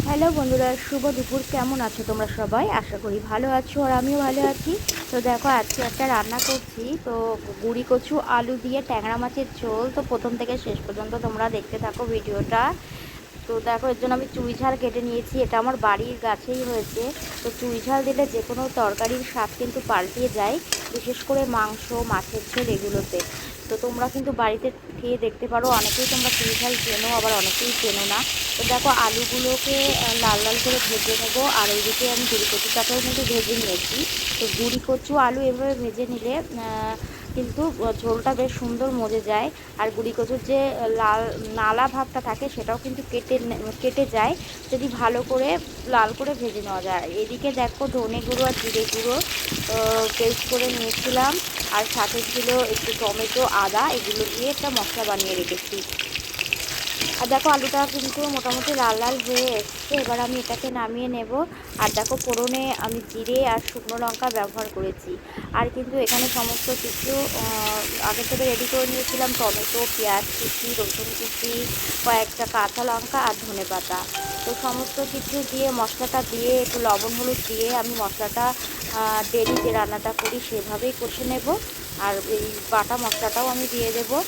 Hello বন্ধুরা, শুভ দুপুর। কেমন আছো তোমরা সবাই? আশা করি ভালো আছো আর আমিও ভালো আছি। তো দেখো, আজকে একটা রান্না করছি। তো গুড়ি, কচু, আলু দিয়ে ট্যাংরা মাছের ঝোল। তো প্রথম থেকে শেষ পর্যন্ত তোমরা দেখতে থাকো ভিডিওটা। তো দেখো, এর জন্য আমি চুই ঝাল কেটে নিয়েছি। এটা আমার বাড়ির গাছেই হয়েছে। তো চুই ঝাল দিলে যে কোনো তরকারির স্বাদ কিন্তু পাল্টিয়ে যায়, বিশেষ করে মাংস, মাছের ঝোল এগুলোতে। তো তোমরা কিন্তু বাড়িতে খেয়ে দেখতে পারো। অনেকেই তোমরা চুই ঝাল চেনো, আবার অনেকেই চেনো না। তো দেখো, আলুগুলোকে লাল লাল করে ভেজে নেব। আর ওইদিকে আমি গুঁড়ি কচুটাকেও কিন্তু ভেজে নিয়েছি। তো গুঁড়ি কচু আলু এভাবে ভেজে নিলে কিন্তু ঝোলটা বেশ সুন্দর মজে যায়। আর গুঁড়ি কচুর যে লাল, নালা ভাবটা থাকে, সেটাও কিন্তু কেটে কেটে যায়। যদি ভালো করে লাল করে ভেজে নেওয়া যায়। এদিকে দেখো ধনে গুঁড়ো আর জিরে গুঁড়ো পেস্ট করে নিয়েছিলাম। আর সাথে ছিল একটু টমেটো, আদা, এগুলো দিয়ে একটা মশলা বানিয়ে রেখেছি। আর দেখো আলুটা কিন্তু মোটামুটি লাল লাল হয়ে এসছে। এবার আমি এটাকে নামিয়ে নেব। আর দেখো ফোড়নে আমি জিরে আর শুকনো লঙ্কা ব্যবহার করেছি। আর কিন্তু এখানে সমস্ত কিছু আগে থেকে রেডি করে নিয়েছিলাম টমেটো, পেঁয়াজ কুচি, রসুন কুচি, কয়েকটা কাঁচা লঙ্কা আর ধনে পাতা। তো সমস্ত কিছু দিয়ে, মশলাটা দিয়ে, একটু লবণ হলুদ দিয়ে আমি মশলাটা ডেলি যে রান্নাটা করি সেভাবেই কষে নেব। আর এই বাটা মশলাটাও আমি দিয়ে দেবো।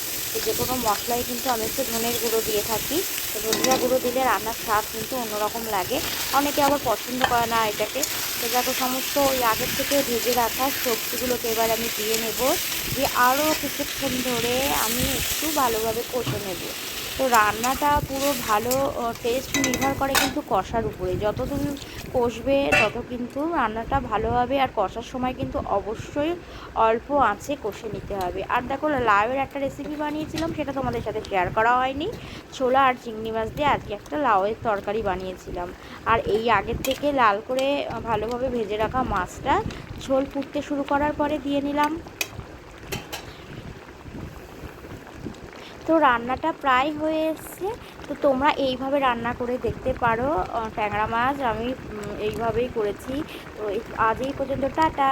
যে কোনো মশলাই কিন্তু আমি একটু ধনের গুঁড়ো দিয়ে থাকি। তো ধনিয়া গুঁড়ো দিলে রান্নার স্বাদ কিন্তু অন্যরকম লাগে। অনেকে আবার পছন্দ করে না এটাকে। তো দেখো সমস্ত ওই আগের থেকে ভেজে রাখা সবজিগুলোকে এবার আমি দিয়ে নেব। দিয়ে আরও কিছুক্ষণ ধরে আমি একটু ভালোভাবে কষে নেব। তো রান্নাটা পুরো ভালো টেস্ট নির্ভর করে কিন্তু কষার উপরে। যত তুমি কষবে তত কিন্তু রান্নাটা ভালো হবে আর কষার সময় কিন্তু অবশ্যই অল্প আঁচে কষে নিতে হবে। আর দেখো, লাউয়ের একটা রেসিপি বানিয়েছিলাম, সেটা তোমাদের সাথে শেয়ার করা হয়নি। ছোলা আর চিংড়ি মাছ দিয়ে আজকে একটা লাউয়ের তরকারি বানিয়েছিলাম। আর এই আগের থেকে লাল করে ভালোভাবে ভেজে রাখা মাছটা ঝোল ফুটতে শুরু করার পরে দিয়ে নিলাম। তো রান্নাটা প্রায় হয়ে এসছে। তো তোমরা এইভাবে রান্না করে দেখতে পারো। ট্যাংরা মাছ আমি এইভাবেই করেছি। তো আজ এই পর্যন্ত, টাটা!